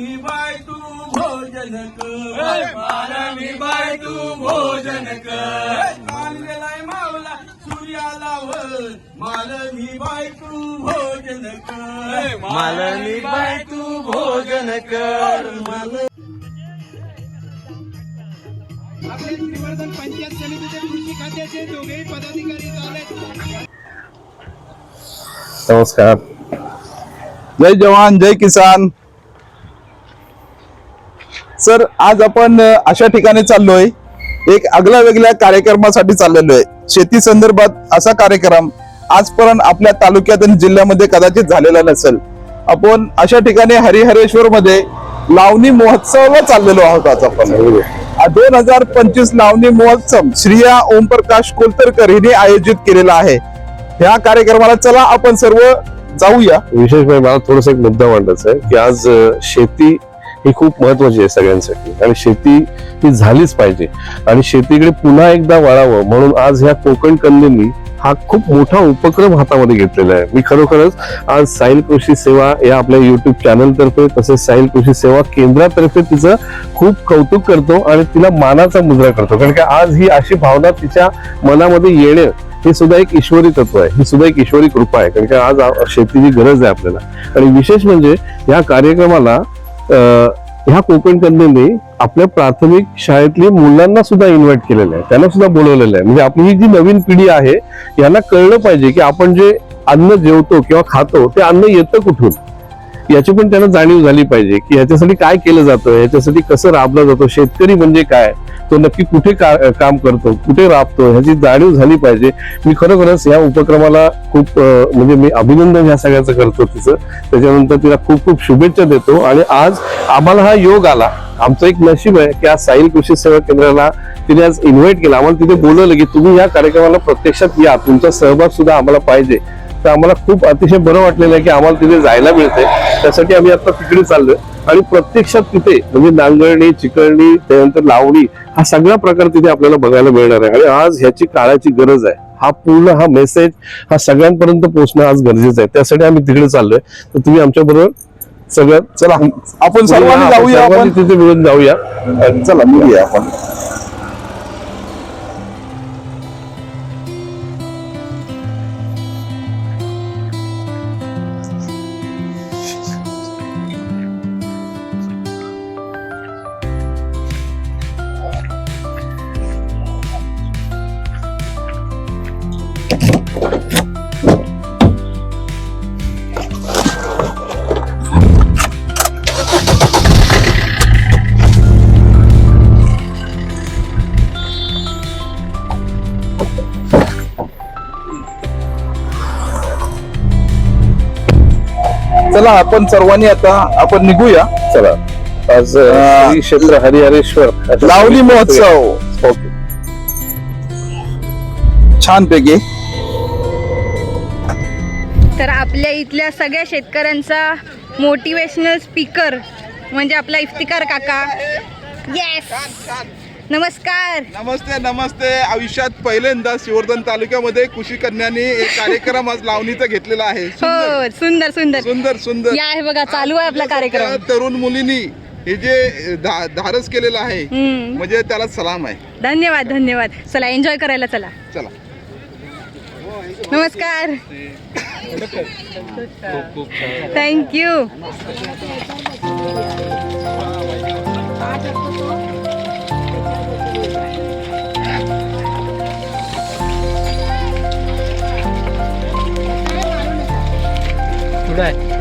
Malini bye तू भोजन कर bye तू भोजन कर गेलाय मावला सूर्याला वर मालनी बाय तू भोजन कर मालनी बाय तू भोजन कर माल आपले त्रिवर्धन पंचायत समितीचे कृषी खात्याचे दोघेही पदाधिकारी झाले. नमस्कार. जय जवान जय किसान. सर आज आपण अशा ठिकाणी चाललोय. एक आगळ्या वेगळ्या कार्यक्रमासाठी चाललेलो आहे. शेती संदर्भात असा कार्यक्रम आजपर्यंत आपल्या तालुक्यात आणि जिल्ह्यामध्ये कदाचित झालेला नसेल. आपण अशा ठिकाणी हरिहरेश्वर मध्ये लावणी महोत्सवाला चाललेलो आहोत आज आपण. दोन हजार पंचवीस लावणी महोत्सव श्रिया ओमप्रकाश कोलतरकर हिने आयोजित केलेला आहे. ह्या कार्यक्रमाला चला आपण सर्व जाऊया. विशेष म्हणजे मला थोडस एक मुद्दा मांडायचा आहे की आज शेती ही खूप महत्वाची आहे सगळ्यांसाठी. आणि शेती ही झालीच पाहिजे. आणि शेतीकडे पुन्हा एकदा वळावं म्हणून आज ह्या कोकण कन्येनी हा खूप मोठा उपक्रम हातामध्ये घेतलेला आहे. मी खरोखरच आज साईल कृषी सेवा या आपल्या युट्यूब चॅनल तर्फे तसेच साईल कृषी सेवा केंद्रातर्फे तिचं खूप कौतुक करतो आणि तिला मानाचा मुद्रा करतो. कारण की आज ही अशी भावना तिच्या मनामध्ये येणं हे सुद्धा एक ईश्वरी तत्व आहे. ही सुद्धा एक ईश्वरी कृपा आहे. कारण की आज शेतीची गरज आहे आपल्याला. आणि विशेष म्हणजे या कार्यक्रमाला ह्या कोकण कन्येने आपल्या प्राथमिक शाळेतली मुलांना सुद्धा इन्व्हाइट केलेलं आहे. त्यांना सुद्धा बोलवलेलं आहे. म्हणजे आपली ही जी नवीन पिढी आहे यांना कळलं पाहिजे की आपण जे अन्न जेवतो किंवा खातो ते अन्न येतं कुठून? याची पण त्यांना जाणीव झाली पाहिजे की याच्यासाठी काय केलं जातं याच्यासाठी कसं राबलं जातं शेतकरी म्हणजे काय? तो नक्की कुठे का- काम करतो कुठे राबतो ह्याची जाणीव झाली पाहिजे. मी खरोखरच या उपक्रमाला खूप म्हणजे मी अभिनंदन ह्या सगळ्याचं करतो तिचं. त्याच्यानंतर तिला खूप खूप शुभेच्छा देतो आणि आज आम्हाला हा योग आला. आमचं एक नशीब आहे की आज साहिल कृषी सेवा केंद्राला तिने आज इन्व्हाइट केलं. आम्हाला तिथे बोलवलं की तुम्ही या कार्यक्रमाला प्रत्यक्षात या. तुमचा सहभाग सुद्धा आम्हाला पाहिजे. तर आम्हाला खूप अतिशय बरं वाटलेलं आहे की आम्हाला तिथे जायला मिळते त्यासाठी आम्ही आता तिकडे चाललोय. आणि प्रत्यक्षात तिथे म्हणजे नांगरणी चिकळणी त्यानंतर लावणी हा सगळा प्रकार तिथे आपल्याला बघायला मिळणार आहे. आणि आज ह्याची काळाची गरज आहे. हा पूर्ण हा मेसेज हा सगळ्यांपर्यंत पोहोचणं आज गरजेचं आहे. त्यासाठी आम्ही तिकडे चाललोय. तर तुम्ही आमच्या बरोबर सगळं चला. आपण सर्वांनी जाऊया आपण तिथे मिळून जाऊया. चला निघूया आपण. चला आपण सर्वांनी आता आपण निघूया. चला. आज श्री क्षेत्र हरिहरेश्वर. लावणी महोत्सव. ओके छान पैकी. तर आपल्या इथल्या सगळ्या शेतकऱ्यांचा मोटिवेशनल स्पीकर म्हणजे आपला इफ्तिकार काका. येस नमस्कार. नमस्ते नमस्ते. आयुष्यात पहिल्यांदा शिवर्धन तालुक्यामध्ये कृषी कन्यानी एक कार्यक्रम आज लावणीचा घेतलेला आहे. हो सुंदर. सुंदर सुंदर. सुंदर या आहे बघा चालू आहे आपला कार्यक्रम. तरुण मुलींनी हे जे धा- धाडस केलेलं आहे. म्हणजे त्याला सलाम आहे. धन्यवाद धन्यवाद. चला एन्जॉय करायला चला. चला. नमस्कार. थँक्यू 对？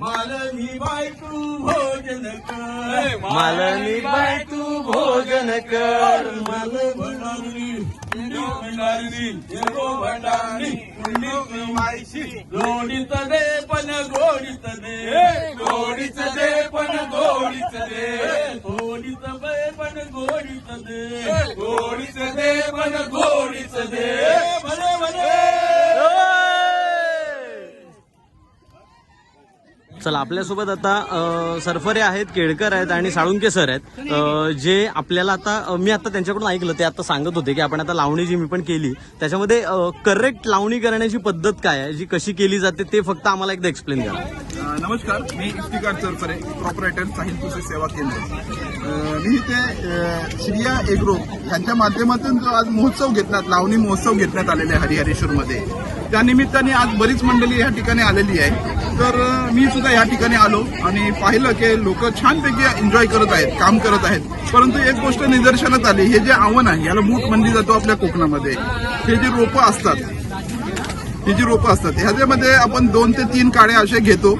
मालनी बाय तू भोजन कर. मालनी बाय तू भोजन कर. माल भंडारी भंडारी भंडारी मायशी गोडीत दे पण गोडीत दे. गोडीत दे पण गोडीत दे. गोडीत दे पण गोडीत दे. गोडीत दे पण गोडीत दे. चला आपल्यासोबत आता सरफरे आहेत केळकर आहेत आणि साळुंके सर आहेत. जे आपल्याला आता मी आता त्यांच्याकडून ऐकलं ते आता सांगत होते की आपण आता लावणी जी मी पण केली त्याच्यामध्ये करेक्ट लावणी करण्याची पद्धत काय आहे? जी कशी केली जाते ते फक्त आम्हाला एकदा एक्सप्लेन करा. नमस्कार मी इफ्तिकार सरफरे प्रॉपरेटर साहित्य सेवा केंद्र. मी इथे श्रिया एग्रो यांच्या माध्यमातून जो आज महोत्सव घेतला लावणी महोत्सव घेतण्यात आलेला आहे हरिहरेश्वरमध्ये. त्या निमित्ताने आज बरीच मंडळी या ठिकाणी आलेली आहे. तर मी सुद्धा या ठिकाणी आलो आणि पाहिलं की लोक छानपैकी एन्जॉय करत आहेत काम करत आहेत. परंतु एक गोष्ट निदर्शनात आली हे जे आव्हान आहे याला मूठ म्हणली जातो आपल्या कोकणामध्ये. हे जे रोपं असतात ही जी रोपं असतात ह्याच्यामध्ये आपण दोन ते तीन काळे असे घेतो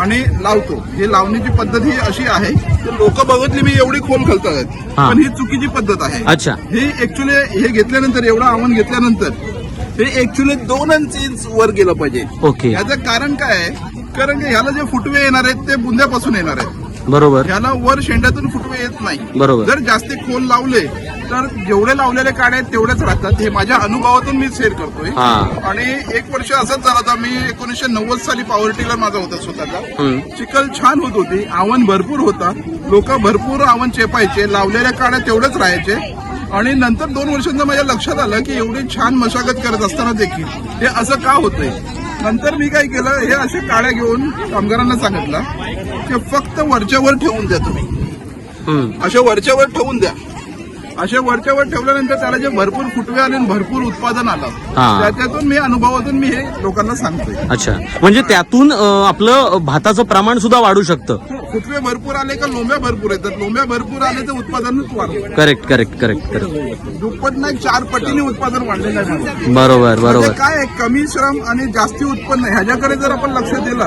आणि लावतो. हे लावण्याची पद्धत ही अशी आहे लोक बघतली मी एवढी खोल घालतात. पण ही चुकीची पद्धत आहे. अच्छा. हे ऍक्च्युली हे घेतल्यानंतर एवढं आव्हान घेतल्यानंतर हे ऍक्च्युली दोनच इंच वर गेलं पाहिजे. ओके याचं कारण काय आहे? कारण की ह्याला जे फुटवे येणार आहेत ते बुंद्यापासून येणार आहेत. बरोबर. ह्याला वर शेंड्यातून फुटवे येत नाही. बरोबर. जर जास्ती खोल लावले तर जेवढे लावलेले काढे आहेत तेवढेच राहतात. हे माझ्या अनुभवातून मी शेअर करतोय. हा. आणि एक वर्ष असंच झालं होता. मी एकोणीसशे नव्वद साली पॉवर टिलर माझा होता स्वतःचा. हम्म. चिखल छान होत होती. आव्हान भरपूर होता. लोक भरपूर आव्हान चेपायचे. लावलेल्या काड्या तेवढेच राहायचे. आणि नंतर दोन वर्षांचं माझ्या लक्षात आलं की एवढी छान मशागत करत असताना देखील हे असं का होतंय? नंतर मी काय केलं हे असे काड्या घेऊन कामगारांना सांगितलं की फक्त वरच्यावर ठेवून द्या तुम्ही. अशा वरच्यावर ठेवून द्या. अशा वरच्यावर ठेवल्यानंतर त्याला जे भरपूर फुटवे आले आणि भरपूर उत्पादन आलं. हा. त्याच्यातून मी अनुभवातून मी हे लोकांना सांगतोय. अच्छा. म्हणजे त्यातून अ, आपलं भाताचं प्रमाण सुद्धा वाढू शकतं. फुटवे भरपूर आले का लोंब्या भरपूर येतात लोंब्या भरपूर आले तर उत्पादनच वाढतं करेक्ट करेक्ट करेक्ट करेक्ट दुप्पट नाही चार पटीने उत्पादन वाढलेलं आहे. माझं. बरोबर. म्हणजे बरोबर काय आहे, कमी श्रम आणि जास्ती उत्पन्न ह्याच्याकडे जर आपण लक्ष दिलं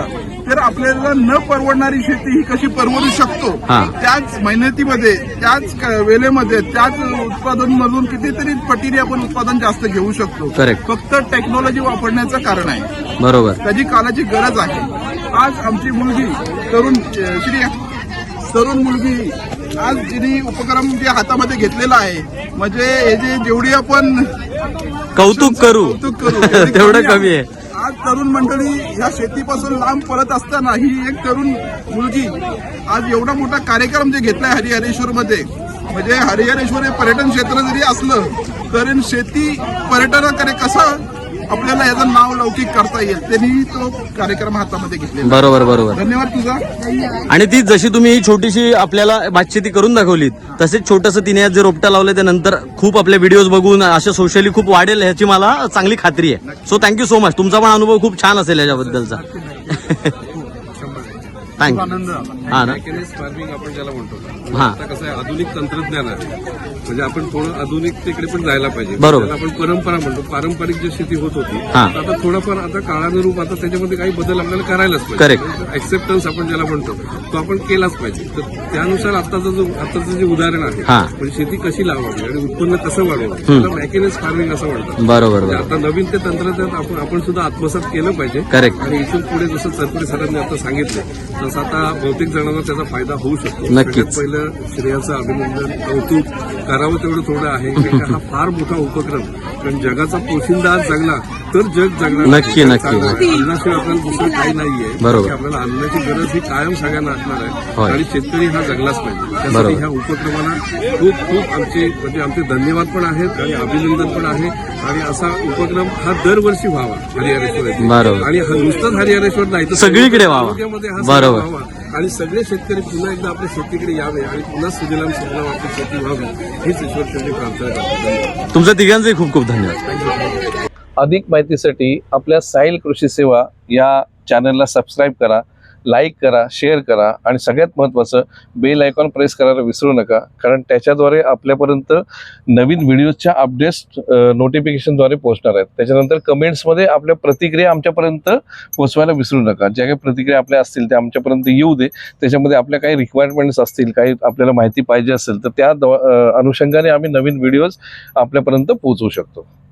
तर आपल्याला न परवडणारी शेती ही कशी परवडू शकतो. त्याच मेहनतीमध्ये त्याच वेळेमध्ये त्याच उत्पादन मधून कितीतरी पटीने आपण उत्पादन जास्त घेऊ शकतो. फक्त टेक्नॉलॉजी वापरण्याचं कारण आहे. बरोबर. त्याची कालाची गरज आहे. आज आमची मुलगी तरुण श्री तरुण मुलगी आज जिने उपक्रम जे हातामध्ये घेतलेला आहे म्हणजे हे जे जेवढी आपण कौतुक करू. कौतुक करू. तेवढी कमी आहे. तरुण मंडळी या शेतीपासून लांब पडत असताना ही एक तरुण मुलगी आज एवढा मोठा कार्यक्रम जे घेतलाय हरिहरेश्वर मध्ये म्हणजे हरिहरेश्वर हे पर्यटन क्षेत्र जरी असलं तरी शेती पर्यटनाकडे कसं आपल्याला याचं नाव लौकिक करता येईल. त्यांनी तो कार्यक्रम हातामध्ये घेतलेला बरोबर बरोबर. धन्यवाद तुझा. आणि ती जशी तुम्ही ही छोटीशी आपल्याला भातशेती करून दाखवलीत तसेच छोटंसं तिने आज जे रोपटं लावलं त्यानंतर खूप आपले व्हिडिओज बघून अशा सोशली खूप वाढेल ह्याची मला चांगली खात्री आहे. सो थँक्यू सो मच तुमचा पण अनुभव खूप छान असेल याच्याबद्दलचा. थँक्यू आनंद हा ना? मॅकॅनिक्स फार्मिंग आपण ज्याला म्हणतो. म्हणजे हा. आता कसं आहे आधुनिक तंत्रज्ञान आहे. म्हणजे आपण थोडं आधुनिकतेकडे पण जायला पाहिजे. बरोबर. आपण परंपरा म्हणतो. पारंपरिक जी शेती होत होती हा. तर आता थोडंफार आता काळानुरूप आता त्याच्यामध्ये काही बदल आपल्याला करायलाच पाहिजे. Correct. ऍक्सेप्टन्स आपण ज्याला म्हणतो तो आपण केलाच पाहिजे. तर त्यानुसार आताचं जो आताचं जे उदाहरण आहे हा. म्हणजे शेती कशी लावावी आणि उत्पन्न कसं वाढवावं त्याला मॅकॅनिक्स फार्मिंग असं म्हणतात. बरोबर म्हणजे बरोबर. आता नवीन ते तंत्रज्ञान आपण आपण सुद्धा आत्मसात केलं पाहिजे. Correct. आणि इथून पुढे जसं सरपुरी सरांनी आता सांगितलं तसं आता बहुतेक जणांना त्याचा फायदा होऊ शकतो. नक्कीच. पहिलं श्रेयाचं अभिनंदन कौतुक करावं तेवढं थोडं आहे. हा फार मोठा उपक्रम. कारण जगाचा पोशिंदा आज जगला. तर जग जगणार नक्की, नक्की. अन्नाशिवाय आपल्याला दुसरं काही नाहीये बरोबर. आपल्याला अन्नाची गरज ही कायम सगळ्यांना असणार. आहे आणि शेतकरी हा जगलाच पाहिजे त्यासाठी. ह्या उपक्रमाला खूप खूप आमचे म्हणजे आमचे धन्यवाद पण आहेत आणि अभिनंदन पण आहे आणि असा उपक्रम हा दरवर्षी व्हावा हरिहरेश्वर येथे. बरोबर. आणि हा नुसताच हरिहरेश्वर नाही तर सगळीकडे व्हावा. बरोबर. आणि सगळे शेतकरी पुन्हा एकदा आपल्या शेतीकडे यावे आणि पुन्हा सुजलाम सुफलाम आपली शेती व्हावी हीच ईश्वरचरणी प्रार्थना करतो तुमच्या तिघांचे खूप खूप धन्यवाद अधिक माहितीसाठी आपल्या साईल कृषी सेवा या चॅनलला सबस्क्राईब करा लाईक करा शेअर करा आणि सगळ्यात महत्त्वाचं बेल आयकॉन प्रेस करायला विसरू नका. कारण त्याच्याद्वारे आपल्यापर्यंत नवीन व्हिडिओजच्या अपडेट्स नोटिफिकेशनद्वारे पोहोचणार आहेत. त्याच्यानंतर कमेंट्समध्ये आपल्या प्रतिक्रिया आमच्यापर्यंत पोहोचवायला विसरू नका. ज्या काही प्रतिक्रिया आपल्या असतील त्या आमच्यापर्यंत येऊ दे. त्याच्यामध्ये आपल्या काही रिक्वायरमेंट्स असतील काही आपल्याला माहिती पाहिजे असेल तर त्या अनुषंगाने आम्ही नवीन व्हिडिओज आपल्यापर्यंत पोहोचवू शकतो.